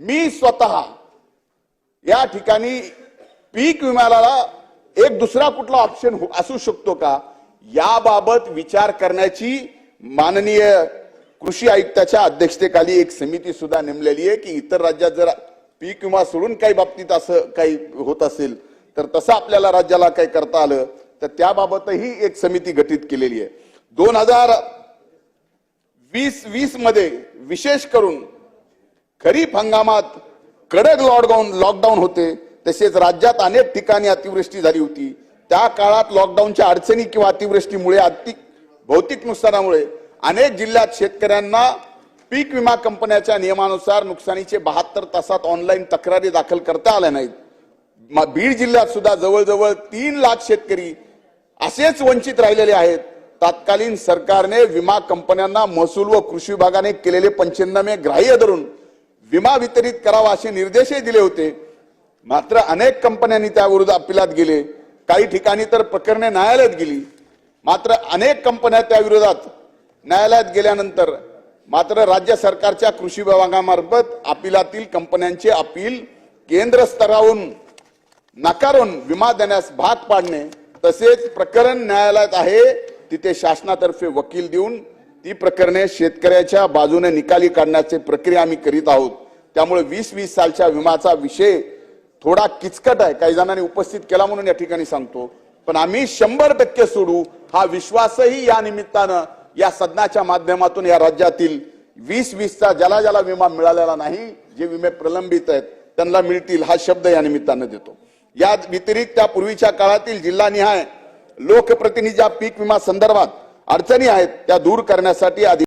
मी स्वतः या ठिकाणी पीक विम्याला एक दुसरा कुठला ऑप्शन हो- असू शकतो का? याबाबत विचार करण्याची माननीय कृषी आयुक्ताच्या अध्यक्षतेखाली एक समिती सुद्धा नेमलेली आहे की इतर राज्यात जर पीक विमा सोडून काही बाबतीत असं काही होत असेल तर तसं आपल्याला राज्याला काही करता आलं तर त्याबाबतही एक समिती गठीत केलेली आहे. दोन हजार वीस वीसमध्ये विशेष करून खरीप हंगामात कडक लॉकडाऊन लॉकडाऊन होते. तसेच राज्यात अनेक ठिकाणी अतिवृष्टी झाली होती. त्या काळात लॉकडाऊनच्या अडचणी किंवा अतिवृष्टीमुळे अति भौतिक नुकसानामुळे अनेक जिल्ह्यात शेतकऱ्यांना पीक विमा कंपन्याच्या नियमानुसार नुकसानीचे बहात्तर तासात ऑनलाईन तक्रारी दाखल करता आल्या नाहीत. बीड जिल्ह्यात सुद्धा जवळजवळ तीन लाख शेतकरी असेच वंचित राहिलेले आहेत. तत्कालीन सरकारने विमा कंपन्यांना महसूल व कृषी विभागाने केलेले पंचनामे ग्राह्य धरून विमा वितरित करावा असे निर्देशही दिले होते. मात्र अनेक कंपन्यांनी त्याविरुद्ध अपिलात गेले. काही ठिकाणी तर प्रकरणे न्यायालयात गेली. मात्र अनेक कंपन्या त्याविरोधात न्यायालयात गेल्यानंतर मात्र राज्य सरकारच्या कृषी विभागामार्फत अपिलातील कंपन्यांचे अपील केंद्र स्तरावरून नाकारून विमा देण्यास भाग पाडणे तसेच प्रकरण न्यायालयात आहे तिथे शासनातर्फे वकील देऊन ती प्रकरणे शेतकऱ्याच्या बाजूने निकाली काढण्याचे प्रक्रिया आम्ही करीत आहोत. त्यामुळे वीस वीस सालच्या विमाचा विषय थोडा किचकट आहे. काही जणांनी उपस्थित केला म्हणून या ठिकाणी सांगतो. पण आम्ही शंभर टक्के सोडू. हा विश्वासही या निमित्तानं या सदनाच्या माध्यमातून या राज्यातील वीस वीसचा ज्याला ज्याला विमा मिळालेला नाही जे विमे प्रलंबित आहेत त्यांना मिळतील हा शब्द या निमित्तानं देतो. या व्यतिरिक्त त्या पूर्वीच्या काळातील जिल्हानिहाय लोकप्रतिनिधीच्या पीक विमा संदर्भात अडचणी आहेत त्या दूर करण्यासाठी आधी